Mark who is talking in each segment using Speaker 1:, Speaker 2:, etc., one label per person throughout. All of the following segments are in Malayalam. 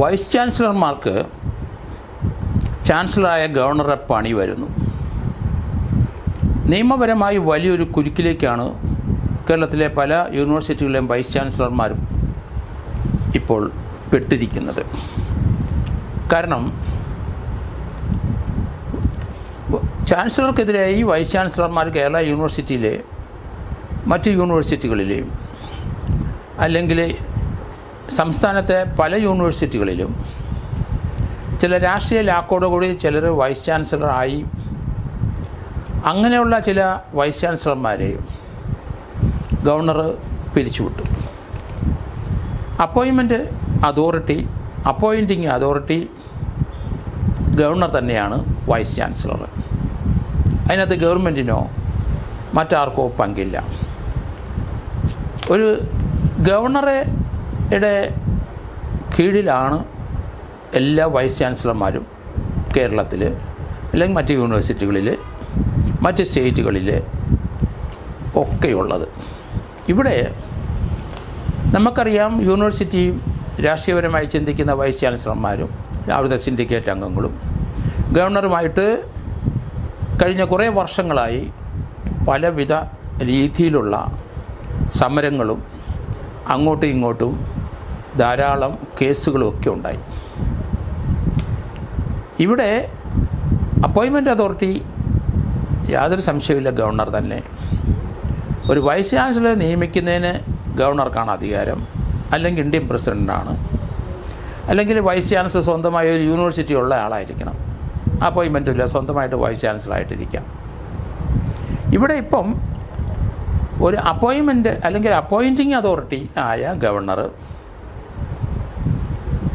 Speaker 1: വൈസ് ചാൻസലർമാർക്ക് ചാൻസലറായ ഗവർണറെ പണി വരുന്നു. നിയമപരമായി വലിയൊരു കുരുക്കിലേക്കാണ് കേരളത്തിലെ പല യൂണിവേഴ്സിറ്റികളിലെയും വൈസ് ചാൻസലർമാരും ഇപ്പോൾ പെട്ടിരിക്കുന്നത്. കാരണം ചാൻസലർക്കെതിരായി വൈസ് ചാൻസലർമാർ കേരള യൂണിവേഴ്സിറ്റിയിലെ മറ്റ് യൂണിവേഴ്സിറ്റികളിലെയും അല്ലെങ്കിൽ സംസ്ഥാനത്തെ പല യൂണിവേഴ്സിറ്റികളിലും ചില രാഷ്ട്രീയ ലാക്കോടുകൂടി ചിലർ വൈസ് ചാൻസലറായി അങ്ങനെയുള്ള ചില വൈസ് ചാൻസലർമാരെ ഗവർണർ പിരിച്ചുവിട്ടു. അപ്പോയിൻമെന്റ് അതോറിറ്റി അപ്പോയിന്റിങ് അതോറിറ്റി ഗവർണർ തന്നെയാണ് വൈസ് ചാൻസലർ. അതിനകത്ത് ഗവൺമെന്റിനോ മറ്റാർക്കോ പങ്കില്ല. ഒരു ഗവർണറുടെ കീഴിലാണ് എല്ലാ വൈസ് ചാൻസലർമാരും കേരളത്തിൽ അല്ലെങ്കിൽ മറ്റ് യൂണിവേഴ്സിറ്റികളിൽ മറ്റ് സ്റ്റേറ്റുകളിൽ ഒക്കെയുള്ളത്. ഇവിടെ നമുക്കറിയാം യൂണിവേഴ്സിറ്റിയും രാഷ്ട്രീയപരമായി ചിന്തിക്കുന്ന വൈസ് ചാൻസലർമാരും അവിടുത്തെ സിൻഡിക്കേറ്റ് അംഗങ്ങളും ഗവർണറുമായിട്ട് കഴിഞ്ഞ കുറേ വർഷങ്ങളായി പലവിധ രീതിയിലുള്ള സമരങ്ങളും അങ്ങോട്ടും ഇങ്ങോട്ടും ധാരാളം കേസുകളൊക്കെ ഉണ്ടായി. ഇവിടെ അപ്പോയിൻമെന്റ് അതോറിറ്റി യാതൊരു സംശയമില്ല ഗവർണർ തന്നെ. ഒരു വൈസ് ചാൻസലറെ നിയമിക്കുന്നതിന് ഗവർണർക്കാണ് അധികാരം അല്ലെങ്കിൽ ഇന്ത്യൻ പ്രസിഡന്റാണ് അല്ലെങ്കിൽ വൈസ് ചാൻസലർ സ്വന്തമായ ഒരു യൂണിവേഴ്സിറ്റി ഉള്ള ആളായിരിക്കണം. അപ്പോയിൻമെന്റ് ഇല്ല സ്വന്തമായിട്ട് വൈസ് ചാൻസലർ ആയിട്ടിരിക്കാം ഇവിടെ ഇപ്പം ഒരു അപ്പോയിൻമെന്റ് അല്ലെങ്കിൽ അപ്പോയിന്റിങ് അതോറിറ്റി ആയ ഗവർണർ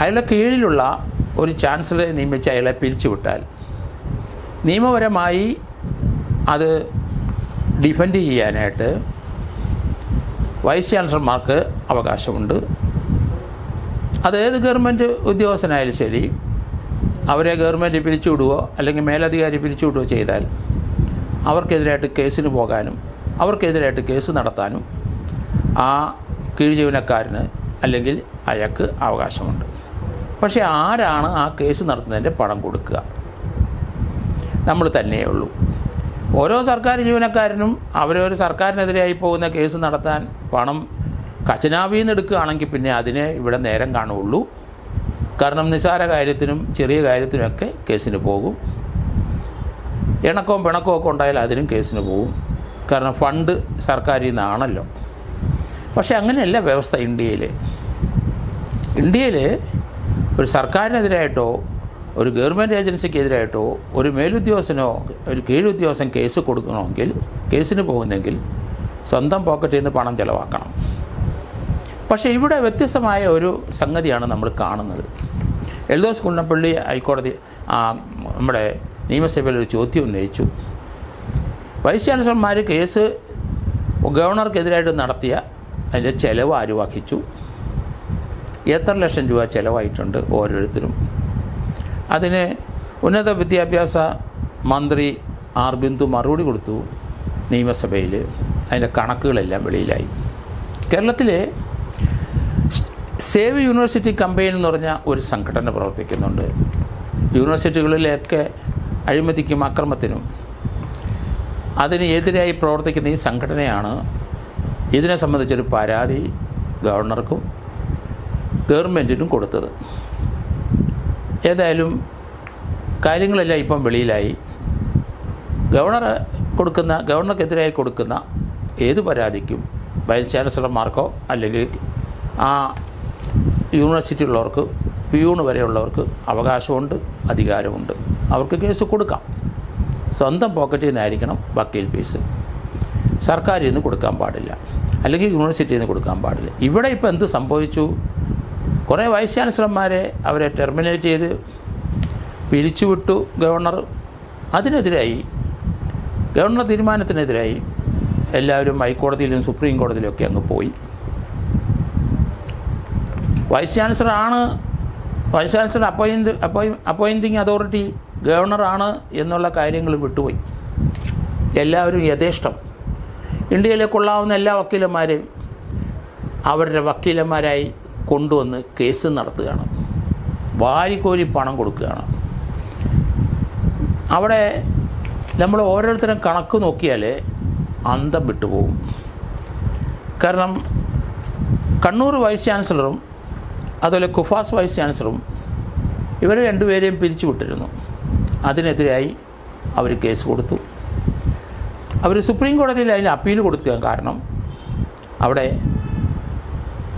Speaker 1: അയാളുടെ കീഴിലുള്ള ഒരു ചാൻസലറെ നിയമിച്ച് അയാളെ പിരിച്ചുവിട്ടാൽ നിയമപരമായി അത് ഡിഫെൻഡ് ചെയ്യാനായിട്ട് വൈസ് ചാൻസലർമാർക്ക് അവകാശമുണ്ട്. അത് ഏത് ഗവൺമെന്റ് ഉദ്യോഗസ്ഥനായാലും ശരി അവരെ ഗവൺമെന്റ് പിരിച്ചുവിടുകയോ അല്ലെങ്കിൽ മേലധികാരി പിരിച്ചുവിടുകയോ ചെയ്താൽ അവർക്കെതിരായിട്ട് കേസിന് പോകാനും അവർക്കെതിരായിട്ട് കേസ് നടത്താനും ആ കീഴ്ജീവനക്കാരന് അല്ലെങ്കിൽ അയാൾക്ക് അവകാശമുണ്ട്. പക്ഷേ ആരാണ് ആ കേസ് നടത്തുന്നതിന്റെ പണം കൊടുക്കുക? നമ്മൾ തന്നെയേ ഉള്ളൂ. ഓരോ സർക്കാർ ജീവനക്കാരനും അവരൊരു സർക്കാരിനെതിരായി പോകുന്ന കേസ് നടത്താൻ പണം ഖജനാവിൽ നിന്ന് എടുക്കുകയാണെങ്കിൽ പിന്നെ അതിനെ ഇവിടെ നേരം കാണുകയുള്ളൂ. കാരണം നിസ്സാര കാര്യത്തിനും ചെറിയ കാര്യത്തിനുമൊക്കെ കേസിന് പോകും. ഇണക്കവും പിണക്കവും ഒക്കെ ഉണ്ടായാൽ അതിനും കേസിന് പോകും. കാരണം ഫണ്ട് സർക്കാരിൽ നിന്നാണല്ലോ പക്ഷെ അങ്ങനെയല്ല വ്യവസ്ഥ ഇന്ത്യയിൽ ഇന്ത്യയിൽ ഒരു സർക്കാരിനെതിരായിട്ടോ ഒരു ഗവൺമെന്റ് ഏജൻസിക്കെതിരായിട്ടോ ഒരു മേലുദ്യോഗസ്ഥനോ ഒരു കീഴുദ്യോഗസ്ഥൻ കേസ് കൊടുക്കണമെങ്കിൽ കേസിന് പോകുന്നെങ്കിൽ സ്വന്തം പോക്കറ്റിൽ നിന്ന് പണം ചിലവാക്കണം. പക്ഷേ ഇവിടെ വ്യത്യസ്തമായ ഒരു സംഗതിയാണ് നമ്മൾ കാണുന്നത്. എൽദോസ് കുന്നപ്പള്ളി ഹൈക്കോടതി നമ്മുടെ നിയമസഭയിൽ ഒരു ചോദ്യം ഉന്നയിച്ചു. വൈസ് ചാൻസലർമാർ കേസ് ഗവർണർക്കെതിരായിട്ട് നടത്തിയ അതിന്റെ ചിലവ് ആര് വഹിച്ചു? എത്ര ലക്ഷം രൂപ ചിലവായിട്ടുണ്ട് ഓരോരുത്തരും? അതിന് ഉന്നത വിദ്യാഭ്യാസ മന്ത്രി ആർ ബിന്ദു മറുപടി കൊടുത്തു നിയമസഭയിൽ അതിന്റെ കണക്കുകളെല്ലാം വെളിയിലായി. കേരളത്തിലെ സേവ് യൂണിവേഴ്സിറ്റി കമ്പയിൻ എന്ന് പറഞ്ഞ ഒരു സംഘടന പ്രവർത്തിക്കുന്നുണ്ട്. യൂണിവേഴ്സിറ്റികളിലൊക്കെ അഴിമതിക്കും അക്രമത്തിനും അതിന് എതിരായി പ്രവർത്തിക്കുന്ന ഈ സംഘടനയാണ് ഇതിനെ സംബന്ധിച്ചൊരു പരാതി ഗവർണർക്കും ഗവൺമെന്റിനും കൊടുത്തത്. ഏതായാലും കാര്യങ്ങളെല്ലാം ഇപ്പം വെളിയിലായി. ഗവർണർ കൊടുക്കുന്ന ഗവർണർക്കെതിരായി കൊടുക്കുന്ന ഏത് പരാതിക്കും വൈസ് ചാൻസലർമാർക്കോ അല്ലെങ്കിൽ ആ യൂണിവേഴ്സിറ്റി ഉള്ളവർക്ക് പിയൂണ് വരെയുള്ളവർക്ക് അവകാശമുണ്ട് അധികാരമുണ്ട്. അവർക്ക് കേസ് കൊടുക്കാം. സ്വന്തം പോക്കറ്റിൽ നിന്നായിരിക്കണം വക്കീൽ ഫീസ്. സർക്കാരിൽ നിന്ന് കൊടുക്കാൻ പാടില്ല. അല്ലെങ്കിൽ യൂണിവേഴ്സിറ്റിയിൽ നിന്ന് കൊടുക്കാൻ പാടില്ല. ഇവിടെ ഇപ്പോൾ എന്ത് സംഭവിച്ചു? കുറേ വൈസ് ചാൻസലർമാരെ അവരെ ടെർമിനേറ്റ് ചെയ്ത് പിരിച്ചുവിട്ടു ഗവർണർ. അതിനെതിരായി ഗവർണർ തീരുമാനത്തിനെതിരായി എല്ലാവരും ഹൈക്കോടതിയിലും സുപ്രീം കോടതിയിലും ഒക്കെ അങ്ങ് പോയി. Vice ചാൻസലറാണ് vice chancellor appoint appoint appointing authority ഗവർണറാണ് എന്നുള്ള കാര്യങ്ങൾ വിട്ടുപോയി. എല്ലാവരും യഥേഷ്ടം. ഇന്ത്യയിലെ കൊള്ളാവുന്ന എല്ലാ വക്കീലന്മാരെയും അവരുടെ വക്കീലന്മാരായി കൊണ്ടുവന്ന് കേസ് നടത്തുകയാണ്. വാരിക്കോരി പണം കൊടുക്കുകയാണ്. അവിടെ നമ്മൾ ഓരോരുത്തരും കണക്ക് നോക്കിയാൽ അന്തം വിട്ടുപോകും കാരണം കണ്ണൂർ വൈസ് ചാൻസലറും അതുപോലെ കുഫാസ് വൈസ് ചാൻസലറും ഇവർ രണ്ടുപേരെയും പിരിച്ചുവിട്ടിരുന്നു. അതിനെതിരായി അവർ കേസ് കൊടുത്തു. അവർ സുപ്രീം കോടതിയിൽ അതിന് അപ്പീൽ കൊടുക്കുക കാരണം അവിടെ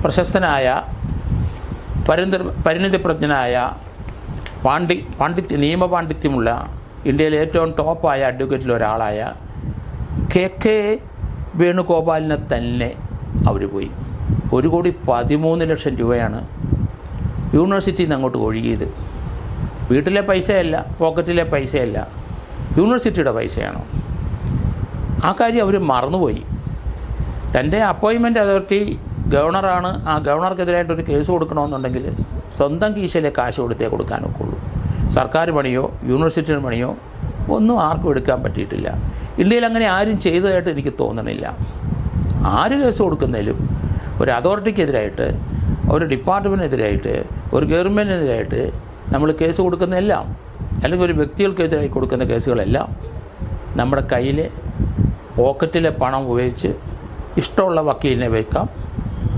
Speaker 1: പ്രശസ്തനായ പരിന്ത പരിണിതപ്രജ്ഞനായ പാണ്ഡി പാണ്ഡിത്യ നിയമപാണ്ഡിത്യമുള്ള ഇന്ത്യയിലെ ഏറ്റവും ടോപ്പായ അഡ്വക്കേറ്റിൽ ഒരാളായ കെ കെ വേണുഗോപാലിനെ തന്നെ അവർ പോയി. ഒരു കോടി പതിമൂന്ന് ലക്ഷം രൂപയാണ് യൂണിവേഴ്സിറ്റിയിൽ നിന്ന് അങ്ങോട്ട് ഒഴുകിയത്. വീട്ടിലെ പൈസയല്ല പോക്കറ്റിലെ പൈസയല്ല യൂണിവേഴ്സിറ്റിയുടെ പൈസയാണോ? ആ കാര്യം അവർ മറന്നുപോയി. തന്റെ അപ്പോയിൻമെന്റ് അതോറിറ്റി ഗവർണറാണ് ആ ഗവർണർക്കെതിരായിട്ടൊരു കേസ് കൊടുക്കണമെന്നുണ്ടെങ്കിൽ സ്വന്തം കീശയിലെ കാശ് കൊടുത്തേ കൊടുക്കാനൊക്കെ ഉള്ളൂ സർക്കാർ പണിയോ യൂണിവേഴ്സിറ്റിയുടെ പണിയോ ഒന്നും ആർക്കും എടുക്കാൻ പറ്റിയിട്ടില്ല. ഇന്ത്യയിൽ അങ്ങനെ ആരും ചെയ്തതായിട്ട് എനിക്ക് തോന്നണില്ല. ആര് കേസ് കൊടുക്കുന്നതിലും ഒരു അതോറിറ്റിക്കെതിരായിട്ട് ഒരു ഡിപ്പാർട്ട്മെന്റിനെതിരായിട്ട് ഒരു ഗവൺമെന്റിനെതിരായിട്ട് നമ്മൾ കേസ് കൊടുക്കുന്നതെല്ലാം അല്ലെങ്കിൽ ഒരു വ്യക്തികൾക്കെതിരായി കൊടുക്കുന്ന കേസുകളെല്ലാം നമ്മുടെ കയ്യിലെ പോക്കറ്റിലെ പണം ഉപയോഗിച്ച് ഇഷ്ടമുള്ള വക്കീലിനെ വയ്ക്കാം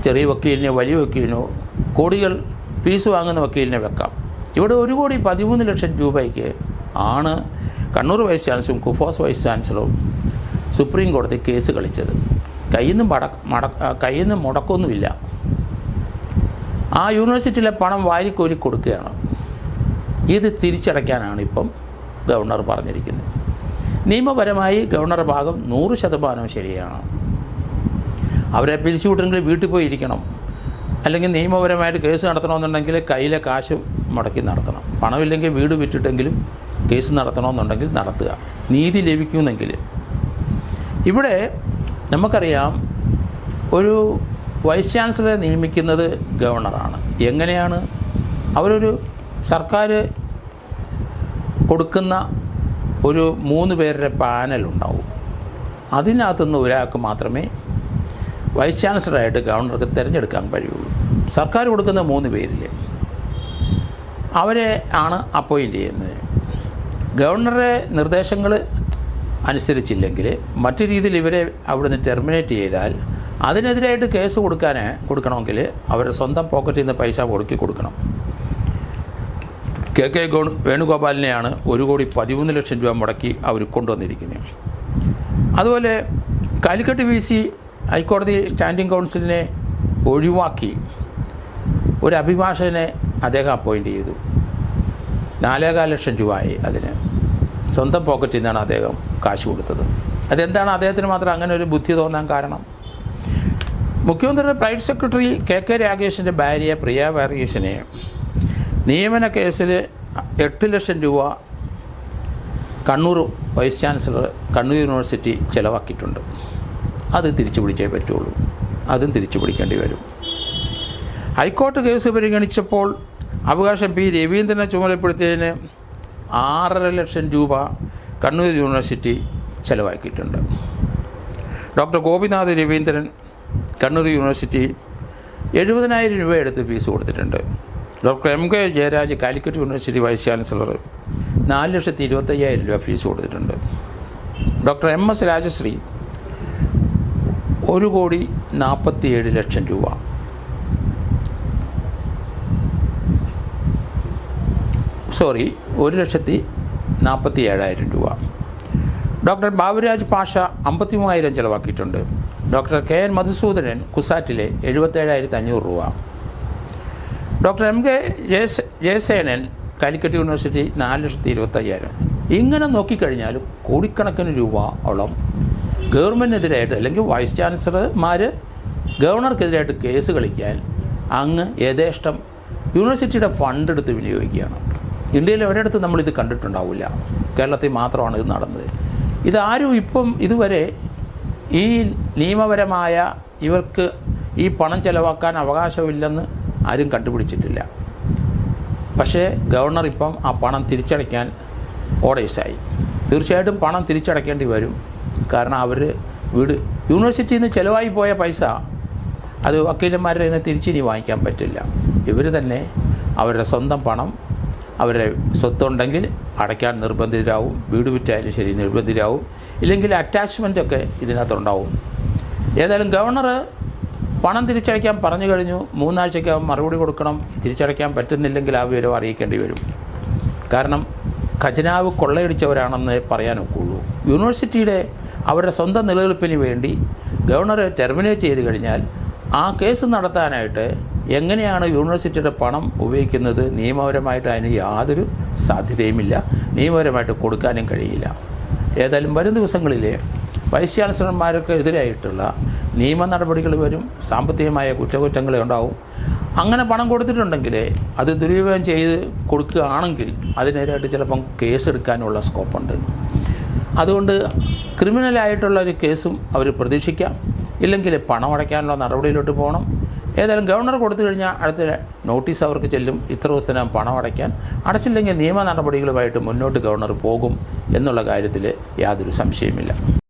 Speaker 1: ചെറിയ വക്കീലിനെ വലിയ വക്കീലിനോ കോടികൾ ഫീസ് വാങ്ങുന്ന വക്കീലിനെ വെക്കാം. ഇവിടെ ഒരു കോടി പതിമൂന്ന് ലക്ഷം രൂപയ്ക്ക് ആണ് കണ്ണൂർ വൈസ് ചാൻസലറും കുഫോസ് വൈസ് ചാൻസലറും സുപ്രീം കോടതി കേസ് കളിച്ചത്. കയ്യിൽ നിന്ന് മട മട കയ്യിൽ നിന്ന് മുടക്കൊന്നുമില്ല. ആ യൂണിവേഴ്സിറ്റിയിലെ പണം വാരിക്കോരി കൊടുക്കുകയാണ്. ഇത് തിരിച്ചടയ്ക്കാനാണ് ഇപ്പം ഗവർണർ പറഞ്ഞിരിക്കുന്നത്. നിയമപരമായി ഗവർണർ ഭാഗം നൂറ് ശതമാനം ശരിയാണ്. അവരെ പിരിച്ചുവിട്ടെങ്കിൽ വീട്ടിൽ പോയി ഇരിക്കണം. അല്ലെങ്കിൽ നിയമപരമായിട്ട് കേസ് നടത്തണമെന്നുണ്ടെങ്കിൽ കയ്യിലെ കാശ് മുടക്കി നടത്തണം. പണമില്ലെങ്കിൽ വീട് വിറ്റിട്ടെങ്കിലും കേസ് നടത്തണമെന്നുണ്ടെങ്കിൽ നടത്തുക. നീതി ലഭിക്കുമെന്നെങ്കിൽ ഇവിടെ നമുക്കറിയാം ഒരു വൈസ് ചാൻസലറെ നിയമിക്കുന്നത് ഗവർണറാണ്. എങ്ങനെയാണ്? അവരൊരു സർക്കാർ കൊടുക്കുന്ന ഒരു മൂന്ന് പേരുടെ പാനലുണ്ടാവും അതിനകത്തുനിന്ന് ഒരാൾക്ക് മാത്രമേ വൈസ് ചാൻസലറായിട്ട് ഗവർണർക്ക് തിരഞ്ഞെടുക്കാൻ കഴിയുള്ളൂ. സർക്കാർ കൊടുക്കുന്ന മൂന്ന് പേരിൽ അവരെ ആണ് അപ്പോയിന്റ് ചെയ്യുന്നത്. ഗവർണറുടെ നിർദ്ദേശങ്ങൾ അനുസരിച്ചില്ലെങ്കിൽ മറ്റു രീതിയിൽ ഇവരെ അവിടുന്ന് ടെർമിനേറ്റ് ചെയ്താൽ അതിനെതിരായിട്ട് കേസ് കൊടുക്കാൻ കൊടുക്കണമെങ്കിൽ അവരുടെ സ്വന്തം പോക്കറ്റിൽ നിന്ന് പൈസ കൊടുക്കി കൊടുക്കണം. കെ കെ ഗോ വേണുഗോപാലിനെയാണ് ഒരു കോടി പതിമൂന്ന് ലക്ഷം രൂപ മുടക്കി അവർ കൊണ്ടുവന്നിരിക്കുന്നത്. അതുപോലെ കാലിക്കട്ട് വി സി ഹൈക്കോടതി സ്റ്റാൻഡിംഗ് കൗൺസിലിനെ ഒഴിവാക്കി ഒരു അഭിഭാഷകനെ അദ്ദേഹം അപ്പോയിന്റ് ചെയ്തു. നാലേകാൽ ലക്ഷം രൂപയായി അതിന്. സ്വന്തം പോക്കറ്റിൽ നിന്നാണ് അദ്ദേഹം കാശ് കൊടുത്തത്. അതെന്താണ് അദ്ദേഹത്തിന് മാത്രം അങ്ങനെ ഒരു ബുദ്ധി തോന്നാൻ കാരണം? മുഖ്യമന്ത്രിയുടെ പ്രൈവറ്റ് സെക്രട്ടറി കെ കെ രാഗേഷിന്റെ ഭാര്യ പ്രിയ വാഗേഷിനെ നിയമന കേസിൽ എട്ട് ലക്ഷം രൂപ Kannur vice chancellor Kannur university ചിലവാക്കിയിട്ടുണ്ട്. അത് തിരിച്ചു പിടിച്ചേ പറ്റുള്ളൂ. അതും തിരിച്ചു പിടിക്കേണ്ടി വരും. ഹൈക്കോടതി കേസ് പരിഗണിച്ചപ്പോൾ അവകാശം പി രവീന്ദ്രനെ ചുമതലപ്പെടുത്തിയതിന് ആറര ലക്ഷം രൂപ കണ്ണൂർ യൂണിവേഴ്സിറ്റി ചിലവാക്കിയിട്ടുണ്ട്. ഡോക്ടർ ഗോപിനാഥ് രവീന്ദ്രൻ കണ്ണൂർ യൂണിവേഴ്സിറ്റി എഴുപതിനായിരം രൂപ എടുത്ത് ഫീസ് കൊടുത്തിട്ടുണ്ട്. Doctor M K Jayaraj Calicut university vice chancellor നാല് ലക്ഷത്തി ഇരുപത്തയ്യായിരം രൂപ ഫീസ് കൊടുത്തിട്ടുണ്ട്. ഡോക്ടർ എം എസ് രാജശ്രീ ഒരു കോടി നാൽപ്പത്തിയേഴ് ലക്ഷം രൂപ. സോറി ഒരു ലക്ഷത്തി നാൽപ്പത്തി ഏഴായിരം രൂപ. ഡോക്ടർ ബാബുരാജ് പാഷ അമ്പത്തി മൂവായിരം ചിലവാക്കിയിട്ടുണ്ട്. ഡോക്ടർ കെ എൻ മധുസൂദനൻ കുസാറ്റിലെ എഴുപത്തേഴായിരത്തി അഞ്ഞൂറ് രൂപ. Doctor M K Jayasa Jayasenan Calicut university നാല് ലക്ഷത്തി ഇരുപത്തയ്യായിരം. ഇങ്ങനെ നോക്കിക്കഴിഞ്ഞാൽ കോടിക്കണക്കിന് രൂപ ഓളം ഗവൺമെന്റിനെതിരായിട്ട് അല്ലെങ്കിൽ വൈസ് ചാൻസലർമാർ ഗവർണർക്കെതിരായിട്ട് കേസ് കളിക്കാൻ അങ്ങ് യഥേഷ്ടം യൂണിവേഴ്സിറ്റിയുടെ ഫണ്ട് എടുത്ത് വിനിയോഗിക്കുകയാണ്. ഇന്ത്യയിൽ ഒരിടത്ത് നമ്മളിത് കണ്ടിട്ടുണ്ടാവില്ല. കേരളത്തിൽ മാത്രമാണ് ഇത് നടന്നത്. ഇതാരും ഇപ്പം ഇതുവരെ ഈ നിയമപരമായ ഇവർക്ക് ഈ പണം ചെലവാക്കാൻ അവകാശമില്ലെന്ന് ആരും കണ്ടുപിടിച്ചിട്ടില്ല. പക്ഷേ ഗവർണർ ഇപ്പം ആ പണം തിരിച്ചടയ്ക്കാൻ ഓർഡേഴ്സായി. തീർച്ചയായിട്ടും പണം തിരിച്ചടയ്ക്കേണ്ടി വരും. കാരണം അവർ വീട് യൂണിവേഴ്സിറ്റിയിൽ നിന്ന് ചിലവായി പോയ പൈസ അത് വക്കീലന്മാരുടെ നിന്ന് തിരിച്ചിനി വാങ്ങിക്കാൻ പറ്റില്ല. ഇവർ തന്നെ അവരുടെ സ്വന്തം പണം അവരുടെ സ്വത്തുണ്ടെങ്കിൽ അടയ്ക്കാൻ നിർബന്ധിതരാവും. വീട് വിറ്റായാലും ശരി നിർബന്ധിതരാവും. ഇല്ലെങ്കിൽ അറ്റാച്ച്മെന്റൊക്കെ ഇതിനകത്തുണ്ടാവും. ഏതായാലും ഗവർണർ പണം തിരിച്ചടയ്ക്കാൻ പറഞ്ഞു കഴിഞ്ഞു. മൂന്നാഴ്ചയ്ക്കകം മറുപടി കൊടുക്കണം. തിരിച്ചടയ്ക്കാൻ പറ്റുന്നില്ലെങ്കിൽ ആ വിവരം അറിയിക്കേണ്ടി വരും. കാരണം ഖജനാവ് കൊള്ളയടിച്ചവരാണെന്ന് പറയാനൊക്കുള്ളൂ യൂണിവേഴ്സിറ്റിയുടെ അവരുടെ സ്വന്തം നിലനിൽപ്പിന് വേണ്ടി ഗവർണറെ ടെർമിനേറ്റ് ചെയ്ത് കഴിഞ്ഞാൽ ആ കേസ് നടത്താനായിട്ട് എങ്ങനെയാണ് യൂണിവേഴ്സിറ്റിയുടെ പണം ഉപയോഗിക്കുന്നത്? നിയമപരമായിട്ട് അതിന് യാതൊരു സാധ്യതയുമില്ല. നിയമപരമായിട്ട് കൊടുക്കാനും കഴിയില്ല. ഏതായാലും വരും ദിവസങ്ങളിലെ വൈസ് ചാൻസലർമാർക്ക് എതിരായിട്ടുള്ള നിയമ നടപടികൾ വരും സാമ്പത്തികമായ കുറ്റകുറ്റങ്ങൾ ഉണ്ടാവും. അങ്ങനെ പണം കൊടുത്തിട്ടുണ്ടെങ്കിൽ അത് ദുരുപയോഗം ചെയ്ത് കൊടുക്കുകയാണെങ്കിൽ അതിനെതിരായിട്ട് ചിലപ്പം കേസെടുക്കാനുള്ള സ്കോപ്പുണ്ട്. അതുകൊണ്ട് ക്രിമിനലായിട്ടുള്ള ഒരു കേസും അവർ പ്രതീക്ഷിക്കാം. ഇല്ലെങ്കിൽ പണം അടയ്ക്കാനുള്ള നടപടിയിലോട്ട് പോകണം. ഏതായാലും ഗവർണർ കൊടുത്തു കഴിഞ്ഞാൽ അടുത്ത നോട്ടീസ് അവർക്ക് ചെല്ലും. ഇത്ര ദിവസത്തിനകം പണം അടയ്ക്കാൻ. അടച്ചില്ലെങ്കിൽ നിയമ നടപടികളുമായിട്ട് മുന്നോട്ട് ഗവർണർ പോകും എന്നുള്ള കാര്യത്തിൽ യാതൊരു സംശയമില്ല